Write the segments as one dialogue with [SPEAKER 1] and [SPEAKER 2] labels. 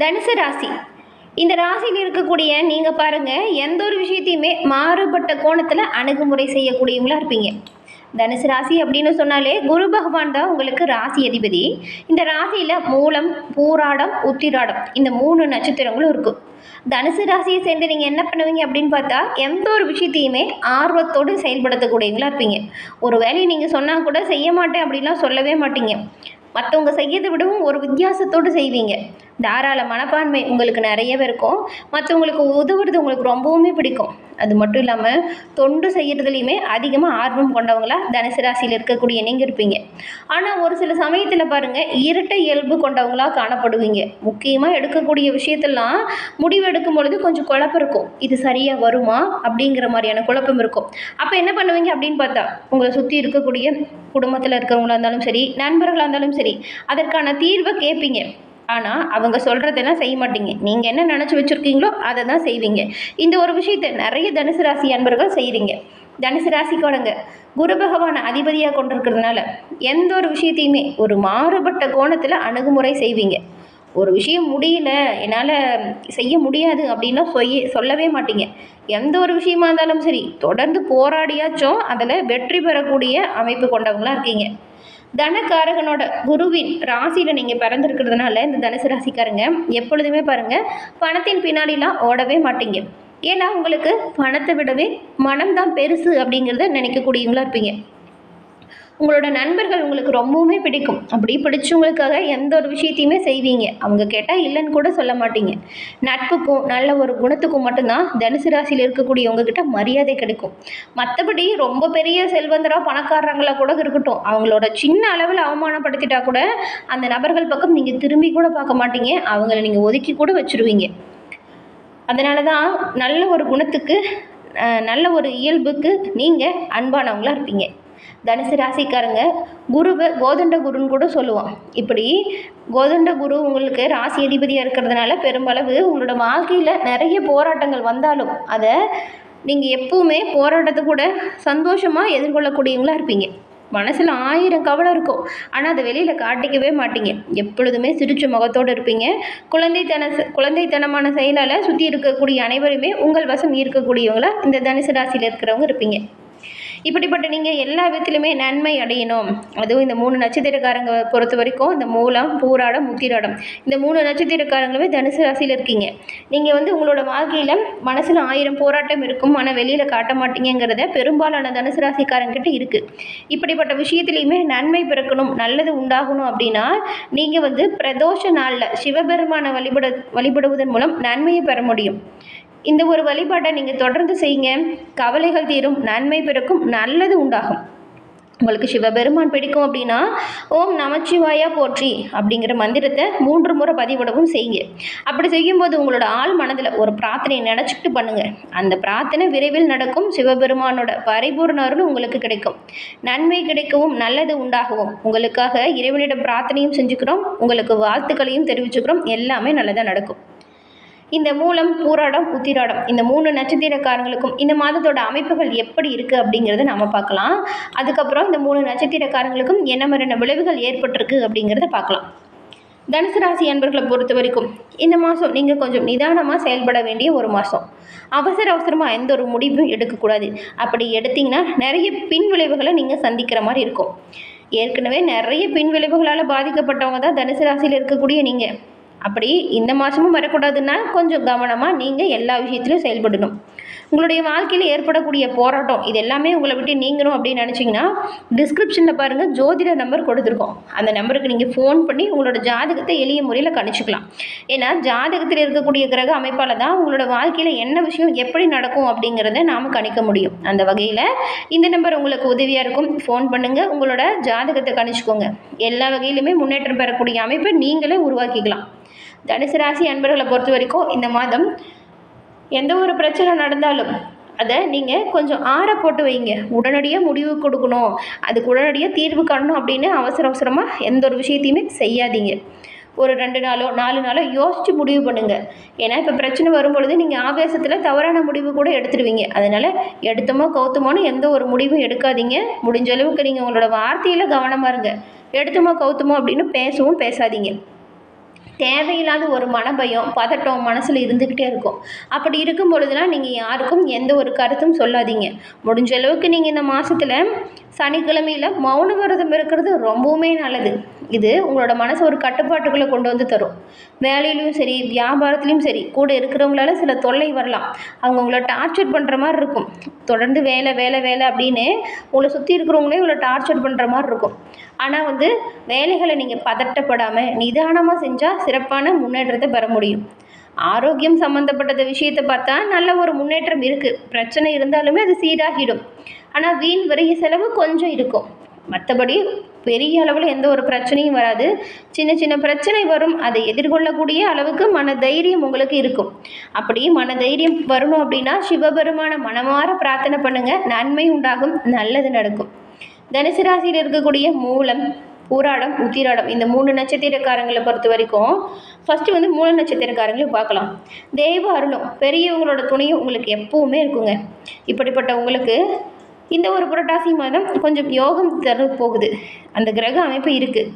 [SPEAKER 1] தனுசு ராசி. இந்த ராசியில் இருக்கக்கூடிய நீங்கள் பாருங்கள் எந்த ஒரு விஷயத்தையுமே மாறுபட்ட கோணத்தில் அணுகுமுறை செய்யக்கூடியவங்களா இருப்பீங்க. தனுசு ராசி அப்படின்னு சொன்னாலே குரு பகவான் தான் உங்களுக்கு ராசி அதிபதி. இந்த ராசியில் மூலம் பூராடம் உத்திராடம் இந்த மூணு நட்சத்திரங்களும் இருக்கும். தனுசு ராசியை சேர்ந்து நீங்கள் என்ன பண்ணுவீங்க அப்படின்னு பார்த்தா எந்த ஒரு விஷயத்தையுமே ஆர்வத்தோடு செயல்படுத்தக்கூடியவங்களா இருப்பீங்க. ஒரு வேலையை நீங்கள் சொன்னால் கூட செய்ய மாட்டேன் அப்படின்லாம் சொல்லவே மாட்டீங்க. மற்றவங்க செய்யறதை விடவும் ஒரு வித்தியாசத்தோடு செய்வீங்க. தாராள மனப்பான்மை உங்களுக்கு நிறையவே இருக்கும். மற்றவங்களுக்கு உதவுறது உங்களுக்கு ரொம்பவுமே பிடிக்கும். அது மட்டும் இல்லாமல் தொண்டு செய்கிறதுலையுமே அதிகமாக ஆர்வம் கொண்டவங்களா தனுசு ராசியில் இருக்கக்கூடிய நீங்கள் இருப்பீங்க. ஆனால் ஒரு சில சமயத்தில் பாருங்கள் இரட்டை இயல்பு கொண்டவங்களா காணப்படுவீங்க. முக்கியமாக எடுக்கக்கூடிய விஷயத்தெல்லாம் முடிவு எடுக்கும் பொழுது கொஞ்சம் குழப்பம் இருக்கும். இது சரியாக வருமா? அப்படிங்கிற மாதிரியான குழப்பம் இருக்கும். அப்போ என்ன பண்ணுவீங்க அப்படின்னு பார்த்தா உங்களை சுற்றி இருக்கக்கூடிய குடும்பத்தில் இருக்கிறவங்களா இருந்தாலும் சரி நண்பர்களாக இருந்தாலும் சரி அதற்கான தீர்வை கேட்பீங்க ஆனால் அவங்க சொல்கிறதெல்லாம் செய்ய மாட்டீங்க. நீங்கள் என்ன நினச்சி வச்சுருக்கீங்களோ அதை தான் செய்வீங்க. இந்த ஒரு விஷயத்தை நிறைய தனுசு ராசி அன்பர்கள் செய்கிறீங்க தனுசு ராசிக்காரங்க குரு பகவானை அதிபதியாக கொண்டிருக்கிறதுனால எந்த ஒரு விஷயத்தையுமே ஒரு மாறுபட்ட கோணத்தில் அணுகுமுறை செய்வீங்க. ஒரு விஷயம் முடியல என்னால் செய்ய முடியாது அப்படின்னா சொய் சொல்லவே மாட்டீங்க. எந்த ஒரு விஷயமா இருந்தாலும் சரி தொடர்ந்து போராடியாச்சும் அதில் வெற்றி பெறக்கூடிய அமைப்பு கொண்டவங்களா இருக்கீங்க. தனக்காரகனோட குருவின் ராசியில் நீங்கள் பிறந்திருக்கிறதுனால இந்த தனுசு ராசிக்காரங்க எப்பொழுதுமே பாருங்கள் பணத்தின் பின்னாடிலாம் ஓடவே மாட்டீங்க. ஏன்னா உங்களுக்கு பணத்தை விடவே மனம்தான் பெருசு அப்படிங்கிறத நினைக்கக்கூடியவங்களா இருப்பீங்க. உங்களோட நண்பர்கள் உங்களுக்கு ரொம்பவுமே பிடிக்கும். அப்படி பிடிச்சவங்களுக்காக எந்த ஒரு விஷயத்தையுமே செய்வீங்க. அவங்க கேட்டால் இல்லைன்னு கூட சொல்ல மாட்டீங்க. நட்புக்கும் நல்ல ஒரு குணத்துக்கும் மட்டும்தான் தனுசு ராசியில் இருக்கக்கூடியவங்க கிட்ட மரியாதை கிடைக்கும். மற்றபடி ரொம்ப பெரிய செல்வந்தராக பணக்காரங்களா கூட இருக்கட்டும். அவங்களோட சின்ன அளவில் அவமானப்படுத்திட்டா கூட அந்த நபர்கள் பக்கம் நீங்கள் திரும்பி கூட பார்க்க மாட்டீங்க. அவங்கள நீங்கள் ஒதுக்கி கூட வச்சுருவீங்க. அதனால தான் நல்ல ஒரு குணத்துக்கு நல்ல ஒரு இயல்புக்கு நீங்கள் அன்பானவங்களாக இருப்பீங்க. தனுசு ராசிக்காரங்க குருவை கோதண்ட குருன்னு கூட சொல்லுவோம் இப்படி கோதண்ட குரு உங்களுக்கு ராசி அதிபதியாக இருக்கிறதுனால பெரும்பளவு உங்களோட வாழ்க்கையில் நிறைய போராட்டங்கள் வந்தாலும் அதை நீங்கள் எப்பவுமே போராட்டத்தை கூட சந்தோஷமாக எதிர்கொள்ளக்கூடியவங்களா இருப்பீங்க. மனசில் ஆயிரம் கவலை இருக்கும். ஆனால் அதை வெளியில் காட்டிக்கவே மாட்டீங்க. எப்பொழுதுமே சிரிச்ச முகத்தோடு இருப்பீங்க. குழந்தைத்தன குழந்தைத்தனமான செயலால் சுற்றி இருக்கக்கூடிய அனைவருமே உங்கள் வசம் இருக்கக்கூடியவங்களாக இந்த தனுசு ராசியில் இருக்கிறவங்க இருப்பீங்க. இப்படிப்பட்ட நீங்கள் எல்லா விதத்திலுமே நன்மை அடையணும். அதுவும் இந்த மூணு நட்சத்திரக்காரங்க பொறுத்த வரைக்கும் இந்த மூலம் பூராடம் முத்திராடம். இந்த மூணு நட்சத்திரக்காரங்களுமே தனுசு ராசியில் இருக்கீங்க. நீங்கள் வந்து உங்களோட வாழ்க்கையில் மனசில் ஆயிரம் போராட்டம் இருக்கும். ஆனால் வெளியில் காட்ட மாட்டீங்கிறத பெரும்பாலான தனுசு ராசிக்காரங்கிட்ட இருக்குது இப்படிப்பட்ட விஷயத்துலையுமே நன்மை பிறக்கணும் நல்லது உண்டாகணும் அப்படின்னா நீங்கள் வந்து பிரதோஷ நாளில் சிவபெருமானை வழிபட வழிபடுவதன் மூலம் நன்மையை பெற முடியும். இந்த ஒரு வழிபாட்டை நீங்கள் தொடர்ந்து செய்யுங்க. கவலைகள் தீரும் நன்மை பிறக்கும் நல்லது உண்டாகும். உங்களுக்கு சிவபெருமான் பிடிக்கும் அப்படின்னா ஓம் நமச்சிவாயா போற்றி அப்படிங்கிற மந்திரத்தை மூன்று முறை பதிவிடவும் செய்யுங்க. அப்படி செய்யும்போது உங்களோட ஆள் மனதில் ஒரு பிரார்த்தனையை நினச்சிக்கிட்டு பண்ணுங்கள் அந்த பிரார்த்தனை விரைவில் நடக்கும். சிவபெருமானோட பரிபூர்ண அருள் உங்களுக்கு கிடைக்கும். நன்மை கிடைக்கவும் நல்லது உண்டாகவும். உங்களுக்காக இறைவனிடம் பிரார்த்தனையும் செஞ்சுக்கிறோம். உங்களுக்கு வாழ்த்துக்களையும் தெரிவிச்சுக்கிறோம். எல்லாமே நல்லதாக நடக்கும். இந்த மூலம் பூராடம் உத்திராடம் இந்த மூணு நட்சத்திரக்காரங்களுக்கும் இந்த மாதத்தோட அமைப்புகள் எப்படி இருக்குது அப்படிங்கிறத நம்ம பார்க்கலாம். அதுக்கப்புறம் இந்த மூணு நட்சத்திரக்காரங்களுக்கும் என்ன மாதிரியான விளைவுகள் ஏற்பட்டிருக்கு அப்படிங்கிறத பார்க்கலாம். தனுசு ராசி அன்பர்களை பொறுத்த வரைக்கும் இந்த மாதம் நீங்கள் கொஞ்சம் நிதானமாக செயல்பட வேண்டிய ஒரு மாதம். அவசர அவசரமாக எந்த ஒரு முடிவும் எடுக்கக்கூடாது. அப்படி எடுத்தீங்கன்னா நிறைய பின் விளைவுகளை நீங்கள் சந்திக்கிற மாதிரி இருக்கும். ஏற்கனவே நிறைய பின் விளைவுகளால் பாதிக்கப்பட்டவங்க தான் தனுசு ராசியில் இருக்கக்கூடிய நீங்கள் அப்படி இந்த மாதமும் வரக்கூடாதுன்னா கொஞ்சம் கவனமாக நீங்கள் எல்லா விஷயத்துலையும் செயல்படணும். உங்களுடைய வாழ்க்கையில் ஏற்படக்கூடிய போராட்டம் இது எல்லாமே உங்களை விட்டு நீங்கணும் அப்படின்னு நினச்சிங்கன்னா டிஸ்கிரிப்ஷனில் பாருங்கள் ஜோதிட நம்பர் கொடுத்துருக்கோம். அந்த நம்பருக்கு நீங்கள் ஃபோன் பண்ணி உங்களோட ஜாதகத்தை எளிய முறையில் கணிச்சுக்கலாம். ஏன்னா ஜாதகத்தில் இருக்கக்கூடிய கிரக அமைப்பால் தான் உங்களோட வாழ்க்கையில் என்ன விஷயம் எப்படி நடக்கும் அப்படிங்கிறத நாம் கணிக்க முடியும். அந்த வகையில் இந்த நம்பர் உங்களுக்கு உதவியாக இருக்கும். ஃபோன் பண்ணுங்கள் உங்களோட ஜாதகத்தை கணிச்சுக்கோங்க. எல்லா வகையிலுமே முன்னேற்றம் பெறக்கூடிய அமைப்பை நீங்களே உருவாக்கிக்கலாம். தனுசு ராசி அன்பர்களை பொறுத்த வரைக்கும் இந்த மாதம் எந்த ஒரு பிரச்சனை நடந்தாலும் அதை நீங்கள் கொஞ்சம் ஆற போட்டு வைங்க. உடனடியாக முடிவு கொடுக்கணும். அதுக்கு உடனடியாக தீர்வு காணணும் அப்படின்னு அவசர அவசரமாக எந்த ஒரு விஷயத்தையுமே செய்யாதீங்க. ஒரு ரெண்டு நாளோ நாலு நாளோ யோசித்து முடிவு பண்ணுங்கள் ஏன்னா இப்போ பிரச்சனை வரும்பொழுது நீங்கள் ஆவேசத்தில் தவறான முடிவு கூட எடுத்துடுவீங்க அதனால் எடுத்தோமோ கவுத்தமோன்னு எந்த ஒரு முடிவும் எடுக்காதீங்க. முடிஞ்ச அளவுக்கு நீங்கள் உங்களோட வார்த்தையில் கவனமாக இருங்க. எடுத்தோமோ கவுத்தமோ அப்படின்னு பேசவும் பேசாதீங்க. தேவையில்லாத ஒரு மனபயம் பதட்டம் மனசில் இருந்துக்கிட்டே இருக்கும். அப்படி இருக்கும் பொழுதுலாம் நீங்கள் யாருக்கும் எந்த ஒரு கருத்தும் சொல்லாதீங்க. முடிஞ்ச அளவுக்கு நீங்கள் இந்த மாதத்தில் சனிக்கிழமையில் மௌன விரதம் இருக்கிறது ரொம்பவுமே நல்லது. இது உங்களோட மனசை ஒரு கட்டுப்பாட்டுக்குள்ளே கொண்டு வந்து தரும். வேலையிலையும் சரி வியாபாரத்துலேயும் சரி கூட இருக்கிறவங்களால சில தொல்லை வரலாம். அவங்க உங்களை டார்ச்சர் பண்ணுற மாதிரி இருக்கும். தொடர்ந்து வேலை வேலை வேலை அப்படின்னு உங்களை சுற்றி இருக்கிறவங்களே உங்களை டார்ச்சர் பண்ணுற மாதிரி இருக்கும். ஆனால் வந்து வேலைகளை நீங்கள் பதட்டப்படாமல் நிதானமாக செஞ்சால் சிறப்பான முன்னேற்றத்தை பெற முடியும். ஆரோக்கியம் சம்மந்தப்பட்டத விஷயத்தை பார்த்தா நல்ல ஒரு முன்னேற்றம் இருக்குது பிரச்சனை இருந்தாலுமே அது சீராகிடும். ஆனால் வீண் விரைய செலவு கொஞ்சம் இருக்கும். மற்றபடி பெரிய அளவில் எந்த ஒரு பிரச்சனையும் வராது. சின்ன சின்ன பிரச்சனை வரும். அதை எதிர்கொள்ளக்கூடிய அளவுக்கு மன தைரியம் உங்களுக்கு இருக்கும். அப்படி மன தைரியம் வரணும் அப்படின்னா சிவபெருமான மனமாற பிரார்த்தனை பண்ணுங்கள் நன்மை உண்டாகும். நல்லது நடக்கும். தனுசு ராசியில் இருக்கக்கூடிய மூலம் பூராடம் உத்திராடம் இந்த மூணு நட்சத்திரக்காரங்களை பொறுத்த வரைக்கும் ஃபஸ்ட்டு வந்து மூணு நட்சத்திரக்காரங்களை பார்க்கலாம். தெய்வ அருளும் பெரியவங்களோட துணையும் உங்களுக்கு எப்பவுமே இருக்குங்க. இப்படிப்பட்ட உங்களுக்கு இந்த ஒரு புரட்டாசி மாதம் கொஞ்சம் யோகம் தர போகுது. அந்த கிரக அமைப்பு இருக்குது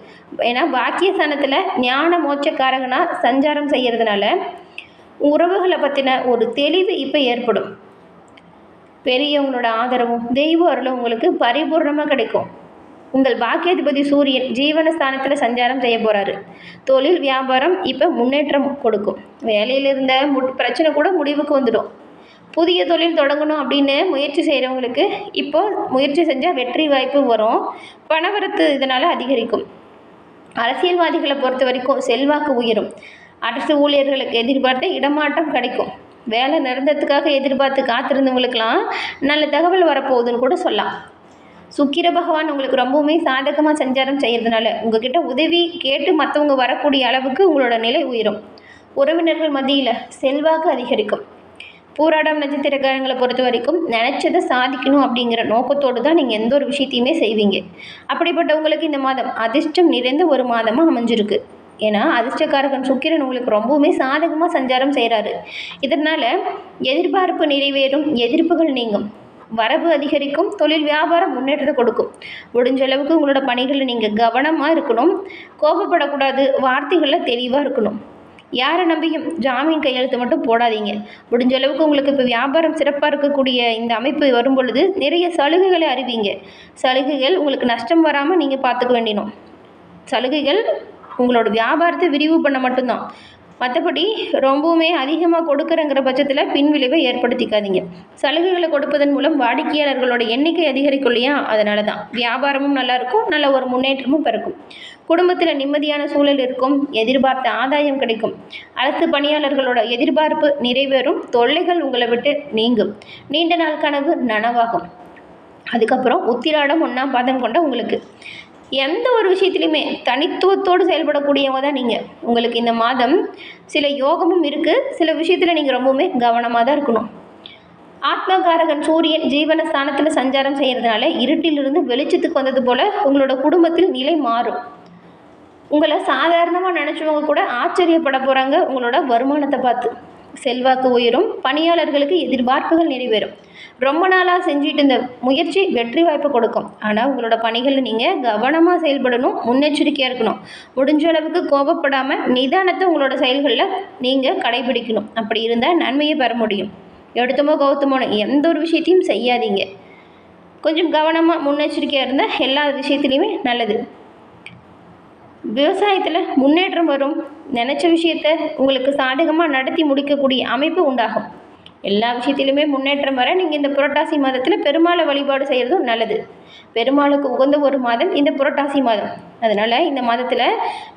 [SPEAKER 1] ஏன்னா பாக்கியஸ்தானத்தில் ஞான மோட்சக்காரகனாக சஞ்சாரம் செய்கிறதுனால உறவுகளை பற்றின ஒரு தெளிவு இப்போ ஏற்படும். பெரியவங்களோட ஆதரவும் தெய்வ அருளும் உங்களுக்கு பரிபூர்ணமாக கிடைக்கும். உங்கள் பாக்கியாதிபதி சூரியன் ஜீவனஸ்தானத்தில் சஞ்சாரம் செய்ய போகிறாரு தொழில் வியாபாரம் இப்போ முன்னேற்றம் கொடுக்கும். வேலையில் இருந்த மு பிரச்சனை கூட முடிவுக்கு வந்துடும். புதிய தொழில் தொடங்கணும் அப்படின்னு முயற்சி செய்கிறவங்களுக்கு இப்போ முயற்சி செஞ்சால் வெற்றி வாய்ப்பு வரும். பணவரத்து இதனால் அதிகரிக்கும். அரசியல்வாதிகளை பொறுத்த வரைக்கும் செல்வாக்கு உயரும். அரசு ஊழியர்களுக்கு எதிர்பார்த்த இடமாற்றம் கிடைக்கும். வேலை நிரந்தரத்துக்காக எதிர்பார்த்து காத்திருந்தவங்களுக்கெல்லாம் நல்ல தகவல் வரப்போகுதுன்னு கூட சொல்லலாம். சுக்கிர பகவான் உங்களுக்கு ரொம்பவுமே சாதகமாக சஞ்சாரம் செய்கிறதுனால உங்ககிட்ட உதவி கேட்டு மற்றவங்க வரக்கூடிய அளவுக்கு உங்களோட நிலை உயரும். உறவினர்கள் மத்தியில் செல்வாக்கு அதிகரிக்கும். பூராடம் நட்சத்திரக்காரங்களை பொறுத்த வரைக்கும் நினச்சதை சாதிக்கணும் அப்படிங்கிற நோக்கத்தோடு தான் நீங்கள் எந்த ஒரு விஷயத்தையுமே செய்வீங்க. அப்படிப்பட்டவங்களுக்கு இந்த மாதம் அதிர்ஷ்டம் நிறைந்த ஒரு மாதமாக அமைஞ்சிருக்கு. ஏன்னா அதிர்ஷ்டக்காரகன் சுக்கிரன் உங்களுக்கு ரொம்பவுமே சாதகமாக சஞ்சாரம் செய்கிறாரு இதனால் எதிர்பார்ப்பு நிறைவேறும் எதிர்ப்புகள் நீங்கும். வரவு அதிகரிக்கும் தொழில் வியாபாரம் முன்னேற்றத்தை கொடுக்கும். முடிஞ்ச அளவுக்கு உங்களோட பணிகளில் நீங்கள் கவனமாக இருக்கணும். கோபப்படக்கூடாது வார்த்தைகளில் தெளிவாக இருக்கணும். யாரை நம்பியும் ஜாமீன் கையெழுத்து மட்டும் போடாதீங்க. முடிஞ்ச அளவுக்கு உங்களுக்கு இப்போ வியாபாரம் சிறப்பாக இருக்கக்கூடிய இந்த அமைப்பு வரும் பொழுது நிறைய சலுகைகளை அறிவிங்க. சலுகைகள் உங்களுக்கு நஷ்டம் வராமல் நீங்கள் பார்த்துக்க வேண்டினோம் சலுகைகள் உங்களோட வியாபாரத்தை விரிவு பண்ண மட்டும்தான். மற்றபடி ரொம்பவுமே அதிகமாக கொடுக்குறங்கிற பட்சத்தில் பின்விளைவை ஏற்படுத்திக்காதீங்க. சலுகைகளை கொடுப்பதன் மூலம் வாடிக்கையாளர்களோட எண்ணிக்கை அதிகரிக்கும் இல்லையா? அதனால தான் வியாபாரமும் நல்லாயிருக்கும் நல்ல ஒரு முன்னேற்றமும் பிறக்கும். குடும்பத்தில் நிம்மதியான சூழல் இருக்கும். எதிர்பார்த்த ஆதாயம் கிடைக்கும். அரசு பணியாளர்களோட எதிர்பார்ப்பு நிறைவேறும். தொல்லைகள் உங்களை விட்டு நீங்கும். நீண்ட நாள் கனவு நனவாகும். அதுக்கப்புறம் உத்திராடம் ஒன்றாம் பாதம் கொண்ட உங்களுக்கு. எந்த ஒரு விஷயத்துலையுமே தனித்துவத்தோடு செயல்படக்கூடியவங்க தான் நீங்கள் உங்களுக்கு இந்த மாதம் சில யோகமும் இருக்குது சில விஷயத்தில் நீங்கள் ரொம்பவுமே கவனமாக தான் இருக்கணும். ஆத்மகாரகன் சூரியன் ஜீவன ஸ்தானத்தில் சஞ்சாரம் செய்கிறதுனால இருட்டிலிருந்து வெளிச்சத்துக்கு வந்தது போல் உங்களோட குடும்பத்தில் நிலை மாறும். உங்களை சாதாரணமாக நினச்சவங்க கூட ஆச்சரியப்பட போகிறாங்க உங்களோட வருமானத்தை பார்த்து. செல்வாக்கு உயரும் பணியாளர்களுக்கு எதிர்பார்ப்புகள் நிறைவேறும். ரொம்ப நாளாக செஞ்சுட்டு இருந்த முயற்சி வெற்றி வாய்ப்பு கொடுக்கும். ஆனால் உங்களோட பணிகளில் நீங்கள் கவனமாக செயல்படணும் முன்னெச்சரிக்கையாக இருக்கணும். முடிஞ்ச அளவுக்கு கோபப்படாமல் நிதானத்தை உங்களோட செயல்களில் நீங்கள் கடைபிடிக்கணும். அப்படி இருந்தால் நன்மையை பெற முடியும். எடுத்தமோ கௌத்தமோனோ எந்த ஒரு விஷயத்தையும் செய்யாதீங்க. கொஞ்சம் கவனமாக முன்னெச்சரிக்கையாக இருந்தால் எல்லா விஷயத்துலையுமே நல்லது. விவசாயத்தில் முன்னேற்றம் வரும். நினச்ச விஷயத்த உங்களுக்கு சாதகமாக நடத்தி முடிக்கக்கூடிய அமைப்பு உண்டாகும். எல்லா விஷயத்திலுமே முன்னேற்றம் வர நீங்கள் இந்த புரட்டாசி மாதத்தில் பெருமாளை வழிபாடு செய்கிறதும் நல்லது. பெருமாளுக்கு உகந்த ஒரு மாதம் இந்த புரட்டாசி மாதம். அதனால் இந்த மாதத்தில்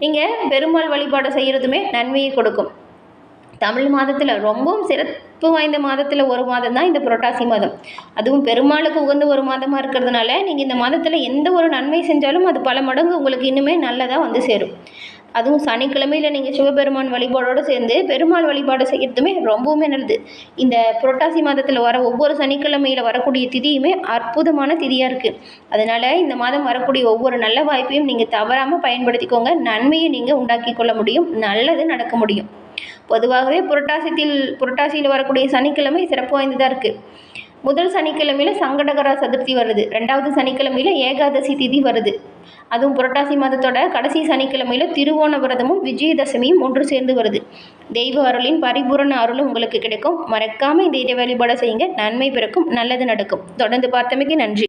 [SPEAKER 1] நீங்கள் பெருமாள் வழிபாடு செய்கிறதுமே நன்மையை கொடுக்கும். தமிழ் மாதத்தில் ரொம்பவும் சிறப்பு வாய்ந்த மாதத்தில் ஒரு மாதம் தான் இந்த புரட்டாசி மாதம். அதுவும் பெருமாளுக்கு உகந்த ஒரு மாதமாக இருக்கிறதுனால நீங்கள் இந்த மாதத்தில் எந்த ஒரு நன்மை செஞ்சாலும் அது பல மடங்கு உங்களுக்கு இன்னுமே நல்லதாக வந்து சேரும். அதுவும் சனிக்கிழமையில் நீங்கள் சிவபெருமான் வழிபாடோடு சேர்ந்து பெருமாள் வழிபாடு செய்கிறதுமே ரொம்பவுமே நல்லது. இந்த புரட்டாசி மாதத்தில் வர ஒவ்வொரு சனிக்கிழமையில் வரக்கூடிய திதியுமே அற்புதமான திதியாக இருக்குது அதனால் இந்த மாதம் வரக்கூடிய ஒவ்வொரு நல்ல வாய்ப்பையும் நீங்கள் தவறாமல் பயன்படுத்திக்கோங்க. நன்மையை நீங்கள் உண்டாக்கி கொள்ள முடியும். நல்லது நடக்க முடியும். பொதுவாகவே புரட்டாசியத்தில் புரட்டாசியில் வரக்கூடிய சனிக்கிழமை சிறப்பு வாய்ந்ததாக இருக்குது முதல் சனிக்கிழமையில் சங்கடகர சதுர்த்தி வருது. ரெண்டாவது சனிக்கிழமையில் ஏகாதசி திதி வருது. அதுவும் புரட்டாசி மாதத்தோட கடைசி சனிக்கிழமையில் திருவோண விரதமும் விஜயதசமியும் ஒன்று சேர்ந்து வருது. தெய்வ அருளின் பரிபூரண அருளும் உங்களுக்கு கிடைக்கும். மறக்காமல் இந்த இறை வழிபாடை செய்யுங்க. நன்மை பிறக்கும். நல்லது நடக்கும். தொடர்ந்து பார்த்தமைக்கு நன்றி.